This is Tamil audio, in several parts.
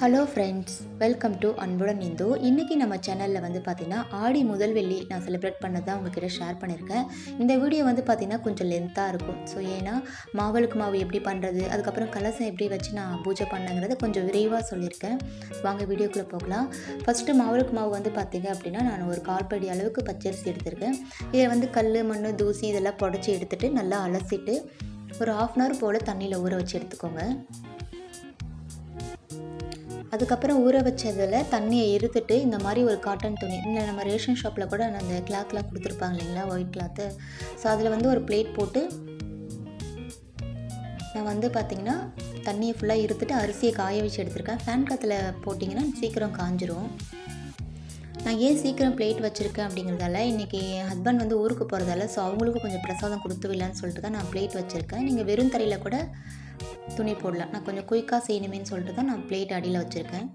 ஹலோ ஃப்ரெண்ட்ஸ் வெல்கம் டு அன்புடன் இந்து. இன்றைக்கி நம்ம சேனலில் வந்து பார்த்திங்கன்னா ஆடி முதல் வெள்ளி நான் செலிப்ரேட் பண்ணதான் உங்ககிட்ட ஷேர் பண்ணியிருக்கேன் இந்த வீடியோ வந்து பார்த்திங்கன்னா கொஞ்சம் லென்த்தாக இருக்கும். ஸோ ஏன்னா மாவளுக்கு மாவு எப்படி பண்ணுறது அதுக்கப்புறம் கலசம் எப்படி வச்சு நான் பூஜை பண்ணங்கிறத கொஞ்சம் விரைவாக சொல்லியிருக்கேன் வாங்க வீடியோக்குள்ளே போகலாம். ஃபஸ்ட்டு மாவளுக்கு மாவு வந்து பார்த்திங்க அப்படின்னா நான் ஒரு கால்படி அளவுக்கு பச்சரிசி எடுத்திருக்கேன். இதை வந்து கல் மண் தூசி இதெல்லாம் புடச்சி எடுத்துகிட்டு நல்லா அலசிட்டு ஒரு ஆஃப் அன் ஹவர் போல் தண்ணியில் ஊற வச்சு எடுத்துக்கோங்க. அதுக்கப்புறம் ஊற வச்சதில் தண்ணியை இருத்துட்டு இந்த மாதிரி ஒரு காட்டன் துணி. இல்லை நம்ம ரேஷன் ஷாப்பில் கூட அந்த கிளாத்லாம் கொடுத்துருப்பாங்க இல்லைங்களா? ஒயிட் கிளாத்து ஸோ அதில் வந்து ஒரு பிளேட் போட்டு நான் வந்து பார்த்திங்கன்னா தண்ணியை ஃபுல்லாக இருத்துட்டு அரிசியை காய வச்சு எடுத்திருக்கேன். ஃபேன் காற்றுல போட்டிங்கன்னா சீக்கிரம் காஞ்சிரும். நான் ஏன் சீக்கிரம் பிளேட் வச்சுருக்கேன் அப்படிங்கிறதால இன்றைக்கி என் ஹஸ்பண்ட் வந்து ஊருக்கு போகிறதால ஸோ அவங்களுக்கும் கொஞ்சம் பிரசாதம் கொடுத்து விடலான்னு சொல்லிட்டு தான் நான் பிளேட் வச்சுருக்கேன். நீங்கள் வெறும் தரையில் கூட துணி போடலாம். நான் கொஞ்சம் குயிக்காக செய்யணுமேன்னு சொல்லிட்டு தான் நான் பிளேட் அடியில் வச்சுருக்கேன்.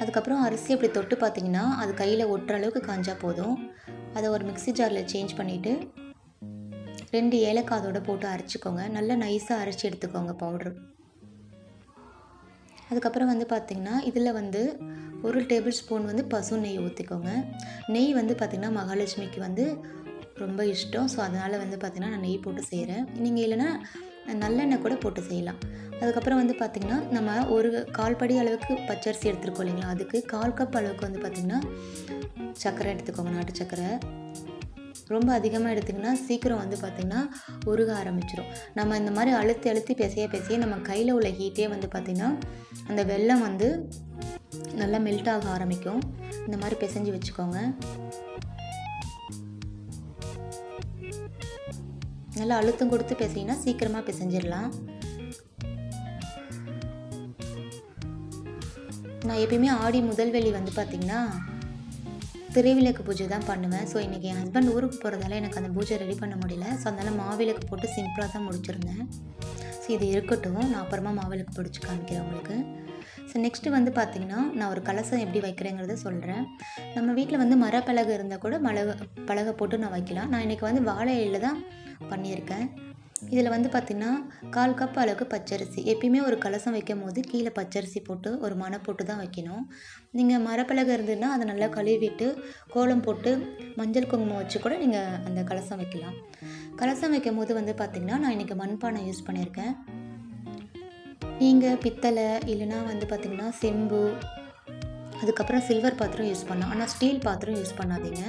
அதுக்கப்புறம் அரிசி அப்படி தொட்டு பார்த்தீங்கன்னா அது கையில் ஒட்டுற அளவுக்கு காஞ்சா போதும். அதை ஒரு மிக்ஸி ஜாரில் சேஞ்ச் பண்ணிவிட்டு ரெண்டு ஏலக்காய் அதோட போட்டு அரைச்சிக்கோங்க. நல்லா நைஸாக அரைச்சி எடுத்துக்கோங்க பவுட்ரு அதுக்கப்புறம் வந்து பார்த்திங்கன்னா இதில் வந்து ஒரு டேபிள் ஸ்பூன் வந்து பசு நெய் ஊற்றிக்கோங்க நெய் வந்து பார்த்திங்கன்னா மகாலட்சுமிக்கு வந்து ரொம்ப இஷ்டம். ஸோ அதனால் வந்து பார்த்திங்கன்னா நான் நெய் போட்டு செய்கிறேன் நீங்கள் இல்லைன்னா நல்லெண்ணெய் கூட போட்டு செய்யலாம். அதுக்கப்புறம் வந்து பார்த்திங்கன்னா நம்ம ஒரு கால் படி அளவுக்கு பச்சரிசி எடுத்துருக்கோம் இல்லைங்களா? அதுக்கு கால் கப் அளவுக்கு வந்து பார்த்திங்கன்னா சர்க்கரை எடுத்துக்கோங்க நாட்டு சர்க்கரை. ரொம்ப அதிகமாக எடுத்திங்கன்னா சீக்கிரம் வந்து பார்த்திங்கன்னா உருக ஆரம்பிச்சிடும் நம்ம இந்த மாதிரி அழுத்தி அழுத்தி பேசைய பேசிய நம்ம கையில் உள்ள ஹீட்டே வந்து பார்த்திங்கன்னா அந்த வெள்ளம் வந்து நல்லா மெல்ட் ஆக ஆரம்பிக்கும். இந்த மாதிரி பிசைஞ்சு வச்சுக்கோங்க. நல்லா அழுத்தம் கொடுத்து பேசிங்கன்னா சீக்கிரமாக பிசைஞ்சிடலாம். நான் எப்பயுமே ஆடி முதல் வெளி வந்து பார்த்திங்கன்னா திருவிளக்கு பூஜை தான் பண்ணுவேன். ஸோ இன்றைக்கி என் ஹஸ்பண்ட் ஊருக்கு போகிறதால எனக்கு அந்த பூஜை ரெடி பண்ண முடியல. ஸோ அதனால் மாவிளக்கு போட்டு சிம்பிளாக தான் முடிச்சிருந்தேன். ஸோ இது இருக்கட்டும். நான் அப்புறமா மாவிளக்கு பிடிச்சி காமிக்கிறேன் உங்களுக்கு. ஸோ நெக்ஸ்ட்டு வந்து பார்த்திங்கன்னா நான் ஒரு கலசம் எப்படி வைக்கிறேங்கிறத சொல்கிறேன் நம்ம வீட்டில் வந்து மரப்பலகை இருந்தால் கூட மலக பலகை போட்டு நான் வைக்கலாம். நான் இன்றைக்கி வந்து வாழை இலையில் தான் பண்ணியிருக்கேன். இதில் வந்து பார்த்திங்கன்னா கால் கப் அளவுக்கு பச்சரிசி. எப்பயுமே ஒரு கலசம் வைக்கும் போது கீழே பச்சரிசி போட்டு ஒரு மனை போட்டு தான் வைக்கணும். நீங்கள் மரப்பலகை இருந்ததுன்னா அதை நல்லா கழுவிட்டு கோலம் போட்டு மஞ்சள் குங்குமம் வச்சு கூட நீங்கள் அந்த கலசம் வைக்கலாம். கலசம் வைக்கும் போது வந்து பார்த்திங்கன்னா நான் இன்றைக்கி மண்பானை யூஸ் பண்ணியிருக்கேன். நீங்கள் பித்தளை இல்லைனா வந்து பார்த்திங்கன்னா செம்பு அதுக்கப்புறம் சில்வர் பாத்திரம் யூஸ் பண்ணலாம். ஆனால் ஸ்டீல் பாத்திரம் யூஸ் பண்ணாதீங்க.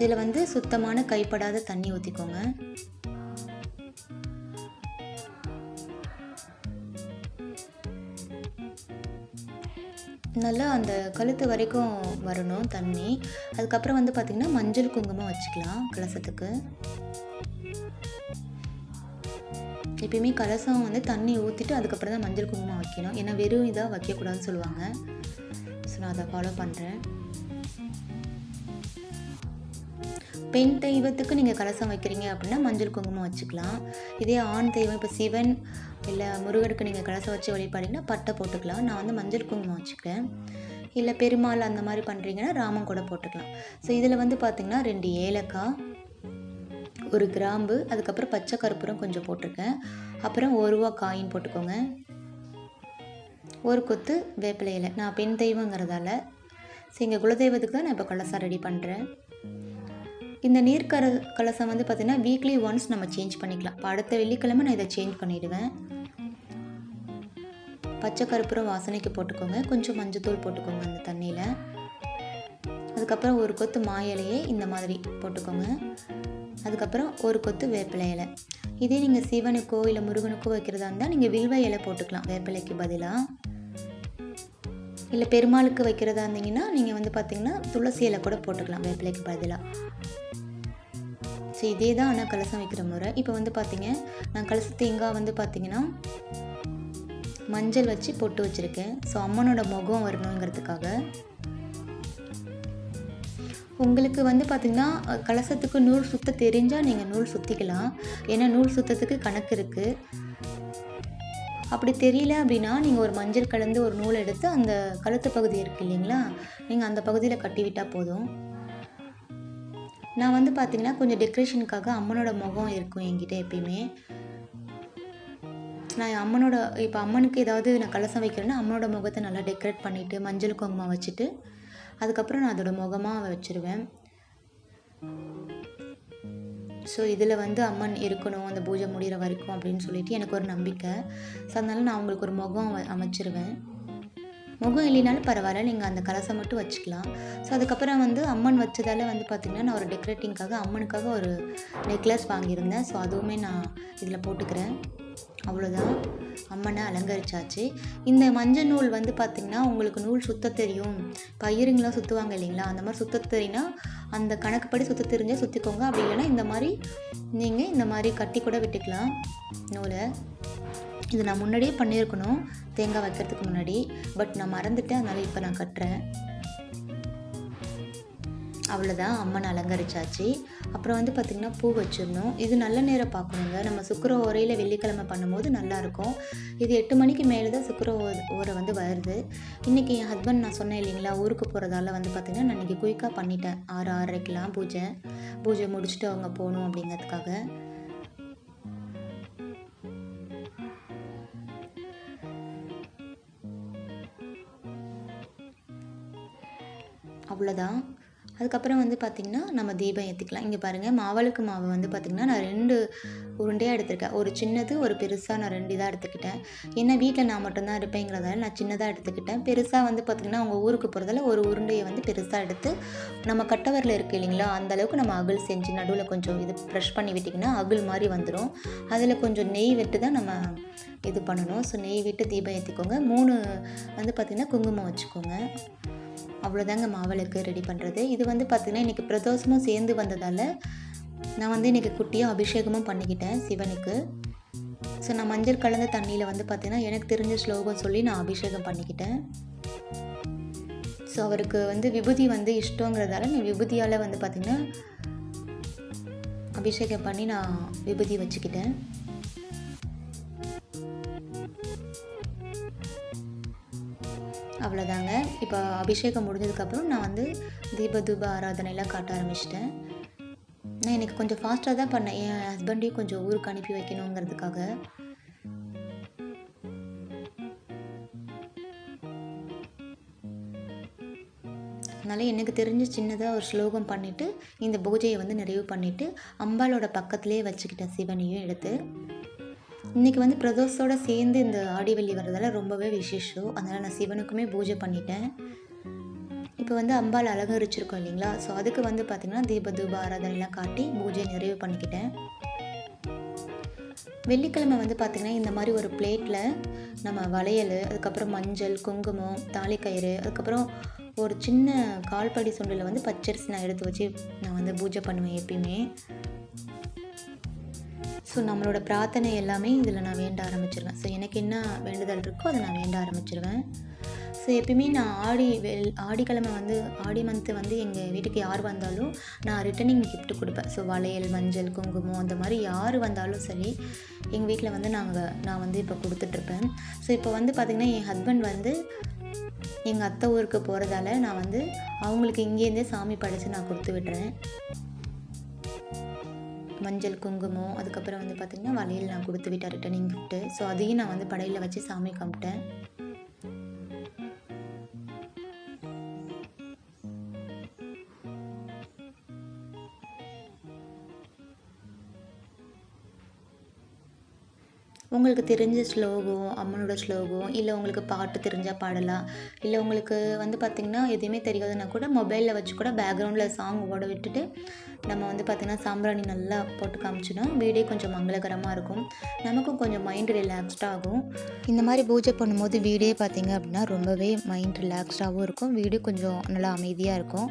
இதில் வந்து சுத்தமான கைப்படாத தண்ணி ஊற்றிக்கோங்க நல்லா அந்த கழுத்து வரைக்கும் வரணும் தண்ணி. அதுக்கப்புறம் வந்து பார்த்திங்கன்னா மஞ்சள் குங்குமம் வச்சுக்கலாம் கலசத்துக்கு. எப்பயுமே கலசம் வந்து தண்ணி ஊற்றிட்டு அதுக்கப்புறம் தான் மஞ்சள் குங்குமம் வைக்கணும். ஏன்னா வெறும் இதாக வைக்கக்கூடாதுன்னு சொல்லுவாங்க. ஸோ நான் அதை ஃபாலோ பண்ணுறேன் பெண் தெய்வத்துக்கு நீங்கள் கலசம் வைக்கிறீங்க அப்படின்னா மஞ்சள் குங்குமம் வச்சுக்கலாம். இதே ஆண் தெய்வம் இப்போ சிவன் இல்லை முருகனுக்கு நீங்கள் கலசம் வச்சு வழிபாடிங்கன்னா பட்டை போட்டுக்கலாம். நான் வந்து மஞ்சள் குங்குமம் வச்சுக்கிறேன். இல்லை பெருமாள் அந்த மாதிரி பண்ணுறீங்கன்னா ராமம் கூட போட்டுக்கலாம். ஸோ இதில் வந்து பார்த்திங்கன்னா ரெண்டு ஏலக்காய் ஒரு கிராம்பு அதுக்கப்புறம் பச்சை கருப்பூரம் கொஞ்சம் போட்டிருக்கேன். அப்புறம் ஒரு ரூபா காயின் போட்டுக்கோங்க. ஒரு கொத்து வேப்பிலையில் நான் பெண் தெய்வங்கிறதால ஸோ எங்கள் குலதெய்வத்துக்கு தான் நான் இப்போ கலசம் ரெடி பண்ணுறேன் இந்த நீர்க்கர கலசம் வந்து பார்த்திங்கன்னா வீக்லி ஒன்ஸ் நம்ம சேஞ்ச் பண்ணிக்கலாம். இப்போ அடுத்த வெள்ளிக்கிழமை நான் இதை சேஞ்ச் பண்ணிவிடுவேன் பச்சை கருப்புரம் வாசனைக்கு போட்டுக்கோங்க. கொஞ்சம் மஞ்சத்தூள் போட்டுக்கோங்க அந்த தண்ணியில். அதுக்கப்புறம் ஒரு கொத்து மா இலையை இந்த மாதிரி போட்டுக்கோங்க. அதுக்கப்புறம் ஒரு கொத்து வேப்பிலை இலை. இதே நீங்கள் சிவனுக்கோ இல்லை முருகனுக்கோ வைக்கிறதா இருந்தால் நீங்கள் வில்வ இலை போட்டுக்கலாம். வேப்பிலைக்கு பதிலாக இல்லை பெருமாளுக்கு வைக்கிறதா இருந்தீங்கன்னா நீங்கள் வந்து பார்த்திங்கன்னா துளசி இலை கூட போட்டுக்கலாம். வேப்பிலைக்கு பதிலாக ஸோ இதே தான் ஆனால் கலசம் வைக்கிற முறை. இப்போ வந்து பார்த்தீங்க நான் கலச தேங்காய் வந்து பார்த்தீங்கன்னா மஞ்சள் வச்சு பொட்டு வச்சுருக்கேன். ஸோ அம்மனோட முகம் வரணுங்கிறதுக்காக. உங்களுக்கு வந்து பார்த்திங்கன்னா கலசத்துக்கு நூல் சுத்த தெரிஞ்சால் நீங்கள் நூல் சுற்றிக்கலாம் ஏன்னா நூல் சுத்தத்துக்கு கணக்கு இருக்குது அப்படி தெரியல அப்படின்னா நீங்கள் ஒரு மஞ்சள் கலந்து ஒரு நூல் எடுத்து அந்த கழுத்து பகுதி இருக்குது இல்லைங்களா நீங்கள் அந்த பகுதியில் கட்டி விட்டால் போதும். நான் வந்து பார்த்திங்கன்னா கொஞ்சம் டெக்ரேஷனுக்காக அம்மனோட முகம் இருக்கும் என்கிட்ட எப்பயுமே. நான் என் அம்மனோட இப்போ அம்மனுக்கு ஏதாவது நான் கலசம் வைக்கிறேன்னா அம்மனோட முகத்தை நல்லா டெக்கரேட் பண்ணிவிட்டு மஞ்சள் குங்குமம் வச்சுட்டு அதுக்கப்புறம் நான் அதோட முகமாக வச்சுருவேன். ஸோ இதில் வந்து அம்மன் இருக்கணும் அந்த பூஜை முடிகிற வரைக்கும் அப்படின்னு சொல்லிட்டு எனக்கு ஒரு நம்பிக்கை. ஸோ அதனால நான் அவங்களுக்கு ஒரு முகம் வ- அமைச்சிருவேன். முகம் இல்லைனாலும் பரவாயில்ல நீங்கள் அந்த கலசம் மட்டும் வச்சுக்கலாம். ஸோ அதுக்கப்புறம் வந்து அம்மன் வச்சதால் வந்து பார்த்திங்கன்னா நான் ஒரு டெக்கரேட்டிங்காக அம்மனுக்காக ஒரு நெக்லஸ் வாங்கியிருந்தேன். ஸோ அதுவுமே நான் இதில் போட்டுக்கிறேன். அவ்வளோதான் அம்மனை அலங்கரிச்சாச்சு. இந்த மஞ்சள் நூல் வந்து பார்த்திங்கன்னா உங்களுக்கு நூல் சுத்த தெரியும். பயிருங்களாம் சுற்றுவாங்க இல்லைங்களா? அந்த மாதிரி சுத்த தெரியும்னா அந்த கணக்குப்படி சுத்த தெரிஞ்சால் சுற்றிக்கோங்க அப்படி இல்லைன்னா இந்த மாதிரி நீங்கள் இந்த மாதிரி கட்டி கூட விட்டுக்கலாம் நூலை. இது நான் முன்னாடியே பண்ணியிருக்கணும். தேங்காய் வைக்கிறதுக்கு முன்னாடி. பட் நான் மறந்துட்டேன். அதனால் இப்போ நான் கட்டுறேன். அவ்வளோதான் அம்மன் அலங்கரிச்சாச்சு. அப்புறம் வந்து பார்த்திங்கன்னா பூ வச்சிடணும். இது நல்ல நேரம் பார்க்கணுங்க. நம்ம சுக்கர ஓரையில் வெள்ளிக்கிழமை பண்ணும்போது நல்லாயிருக்கும் இது எட்டு மணிக்கு மேலே தான் சுக்கர ஓ- ஓரை வந்து வருது. இன்றைக்கி என் ஹஸ்பண்ட் நான் சொன்னேன் இல்லைங்களா ஊருக்கு போகிறதால வந்து பார்த்திங்கன்னா நான் இன்றைக்கி குயிக்காக பண்ணிட்டேன். ஆறு ஆறரைக்கெலாம் பூஜை. பூஜை முடிச்சுட்டு அவங்க போகணும் அப்படிங்கிறதுக்காக. அவ்வளோதான் அதுக்கப்புறம் வந்து பார்த்திங்கன்னா நம்ம தீபம் ஏற்றிக்கலாம் இங்கே பாருங்கள் மாவளுக்கு மாவு வந்து பார்த்திங்கன்னா நான் ரெண்டு உருண்டையாக எடுத்திருக்கேன். ஒரு சின்னது ஒரு பெருசாக நான் ரெண்டு இதாக எடுத்துக்கிட்டேன். ஏன்னா வீட்டில் நான் மட்டும்தான் இருப்பேங்கிறதால நான் சின்னதாக எடுத்துக்கிட்டேன். பெருசாக வந்து பார்த்திங்கன்னா அவங்க ஊருக்கு போகிறதால ஒரு உருண்டையை வந்து பெருசாக எடுத்து நம்ம கட்டவரில் இருக்குது இல்லைங்களா அந்தளவுக்கு நம்ம அகல் செஞ்சு நடுவில் கொஞ்சம் இது ப்ரெஷ் பண்ணி விட்டிங்கன்னா அகல் மாதிரி வந்துடும் அதில் கொஞ்சம் நெய் விட்டு தான் நம்ம இது பண்ணணும். ஸோ நெய் விட்டு தீபம் ஏற்றிக்கோங்க மூணு வந்து பார்த்திங்கன்னா குங்குமம் வச்சுக்கோங்க. அவ்வளோதாங்க மாவளுக்கு ரெடி பண்ணுறது. இது வந்து பார்த்திங்கன்னா இன்றைக்கி பிரதோஷமும் சேர்ந்து வந்ததால் நான் வந்து இன்றைக்கி குட்டியாக அபிஷேகமும் பண்ணிக்கிட்டேன் சிவனுக்கு. ஸோ நான் மஞ்சள் கலந்த தண்ணியில் வந்து பார்த்திங்கன்னா எனக்கு தெரிஞ்ச ஸ்லோகம் சொல்லி நான் அபிஷேகம் பண்ணிக்கிட்டேன். ஸோ அவருக்கு வந்து விபூதி வந்து இஷ்டங்கிறதால நான் விபூதியால் வந்து பார்த்திங்கன்னா அபிஷேகம் பண்ணி நான் விபூதி வச்சுக்கிட்டேன். அவ்வளோதாங்க. இப்போ அபிஷேகம் முடிஞ்சதுக்கப்புறம் நான் வந்து தீப தூப ஆராதனைலாம் காட்ட ஆரம்பிச்சிட்டேன். நான் எனக்கு கொஞ்சம் ஃபாஸ்ட்டாக தான் பண்ணேன். என் ஹஸ்பண்டையும் கொஞ்சம் ஊருக்கு அனுப்பி வைக்கணுங்கிறதுக்காக. அதனால் எனக்கு தெரிஞ்ச சின்னதாக ஒரு ஸ்லோகம் பண்ணிவிட்டு இந்த பூஜையை வந்து நிறைவு பண்ணிவிட்டு அம்பாலோட பக்கத்துலேயே வச்சுக்கிட்டேன் சிவனையும் எடுத்து. இன்றைக்கி வந்து பிரதோஷத்தோட சேர்ந்து இந்த ஆடி வெள்ளி வர்றதால ரொம்பவே விசேஷம். அதனால் நான் சிவனுக்குமே பூஜை பண்ணிட்டேன். இப்போ வந்து அம்பால் அலங்கரிச்சிருக்கோம் இல்லைங்களா? ஸோ அதுக்கு வந்து பார்த்திங்கன்னா தீப தூப ஆராதனைலாம் காட்டி பூஜை நிறைவு பண்ணிக்கிட்டேன். வெள்ளிக்கிழமை வந்து பார்த்திங்கன்னா இந்த மாதிரி ஒரு பிளேட்டில் நம்ம வளையல் அதுக்கப்புறம் மஞ்சள் குங்குமம் தாலிக்கயிறு அதுக்கப்புறம் ஒரு சின்ன கால்படி சுண்டில் வந்து பச்சரிசி நான் எடுத்து வச்சு நான் வந்து பூஜை பண்ணுவேன் எப்பயுமே. ஸோ நம்மளோட பிரார்த்தனை எல்லாமே இதில் நான் வேண்ட ஆரம்பிச்சிருவேன். ஸோ எனக்கு என்ன வேண்டுதல் இருக்கோ அதை நான் வேண்ட ஆரம்பிச்சிருவேன். ஸோ எப்பயுமே நான் ஆடி வெள் ஆடிக்கிழமை வந்து ஆடி மந்த்து வந்து எங்கள் வீட்டுக்கு யார் வந்தாலும் நான் ரிட்டர்னிங் கிஃப்ட் கொடுப்பேன். ஸோ வளையல் மஞ்சள் குங்குமம் அந்த மாதிரி யார் வந்தாலும் சரி எங்கள் வீட்டில் வந்து நாங்கள் நான் வந்து இப்போ கொடுத்துட்ருப்பேன். ஸோ இப்போ வந்து பார்த்திங்கன்னா என் ஹஸ்பண்ட் வந்து எங்கள் அத்தை ஊருக்கு போகிறதால நான் வந்து அவங்களுக்கு இங்கேருந்தே சாமி படைச்சி நான் கொடுத்து விட்டுறேன் மஞ்சள் குங்குமம் அதுக்கப்புறம் வந்து பார்த்திங்கன்னா வளையல் நான் கொடுத்து விட்டேன் ரிட்டர்னிங் கிஃப்ட்டு ஸோ அதையும் நான் வந்து படையில் வச்சு சாமி கும்பிட்டேன். உங்களுக்கு தெரிஞ்ச ஸ்லோகம் அம்மனோட ஸ்லோகம் இல்லை உங்களுக்கு பாட்டு தெரிஞ்சால் பாடலாம். இல்லை உங்களுக்கு வந்து பார்த்திங்கன்னா எதுவுமே தெரியாதுன்னா கூட மொபைலில் வச்சு கூட பேக்ரவுண்டில் சாங் ஓட விட்டுட்டு நம்ம வந்து பார்த்திங்கன்னா சாம்பிராணி நல்லா போட்டு காமிச்சோன்னா வீடே கொஞ்சம் மங்களகரமாக இருக்கும். நமக்கும் கொஞ்சம் மைண்ட் ரிலாக்ஸ்டாகும் இந்த மாதிரி பூஜை பண்ணும்போது வீடே பார்த்திங்க அப்படின்னா ரொம்பவே மைண்ட் ரிலாக்ஸ்டாகவும் இருக்கும். வீடு கொஞ்சம் நல்லா அமைதியாக இருக்கும்.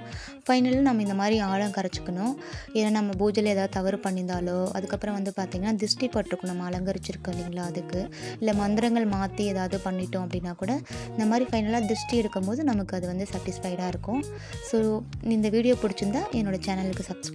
ஃபைனலாக நம்ம இந்த மாதிரி ஆழம் கரைச்சிக்கணும். ஏன்னா நம்ம பூஜையில் ஏதாவது தவறு பண்ணியிருந்தாலோ அதுக்கப்புறம் வந்து பார்த்திங்கன்னா திருஷ்டி பட்டிருக்கும். நம்ம அலங்கரிச்சிருக்கோம் இல்லைங்களா அதுக்கு. இல்லை மந்திரங்கள் மாற்றி ஏதாவது பண்ணிட்டோம் அப்படின்னா கூட இந்த மாதிரி ஃபைனலாக திருஷ்டி எடுக்கும்போது நமக்கு அது வந்து சாட்டிஸ்ஃபைடாக இருக்கும். ஸோ இந்த வீடியோ பிடிச்சிருந்தா என்னோடய சேனலுக்கு